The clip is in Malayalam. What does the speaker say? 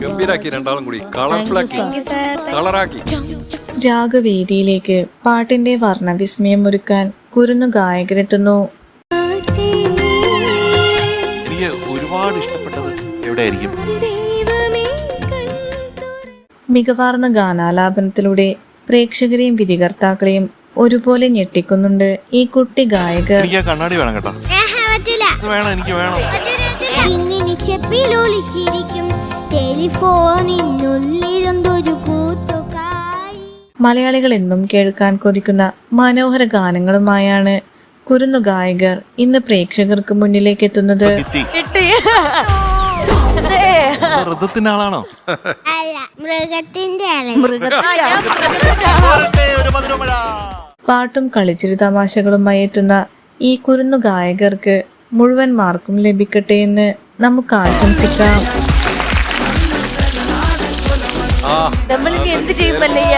ഗംഭീരാക്കി രണ്ടാളും കൂടി. കളർഫുള്ളാക്കി. കളറാക്കി. രാഗവേദിയിലേക്ക് പാട്ടിന്റെ വർണവിസ്മയം ഒരുക്കാൻ കുരുന്നു ഗായകരെത്തുന്നു. എനിക്ക് ഒരുപാട് ഇഷ്ടപ്പെട്ടത് എവിടെയായിരിക്കും? മികവാർന്ന ഗാനാലാപനത്തിലൂടെ പ്രേക്ഷകരെയും വിധികർത്താക്കളെയും ഒരുപോലെ ഞെട്ടിക്കുന്നുണ്ട് ഈ കുട്ടി ഗായകർ. എനിക്ക് കണ്ണാടി വേണം കേട്ടോ. ഇത് വേണം എനിക്ക് വേണം. ഇങ്ങനെ ടെലിഫോണിനുള്ളിലൊന്നൊരു മലയാളികൾ എന്നും കേൾക്കാൻ കൊതിക്കുന്ന മനോഹര ഗാനങ്ങളുമായാണ് കുരുന്നു ഗായകർ ഇന്ന് പ്രേക്ഷകർക്ക് മുന്നിലേക്ക് എത്തുന്നത്. മൃഗത്തിന്റെ ആളാണോ? മൃഗത്തിന്റെ അല്ല മൃഗത്തിന്റെ പാട്ടും കളിച്ചിരി തമാശകളുമായി എത്തുന്ന ഈ കുരുന്നു ഗായകർക്ക് മുഴുവൻ മാർക്കും ലഭിക്കട്ടെ എന്ന് നമുക്ക് ആശംസിക്കാം. നമ്മളിനി എന്ത് ചെയ്യും മല്ലയ്യ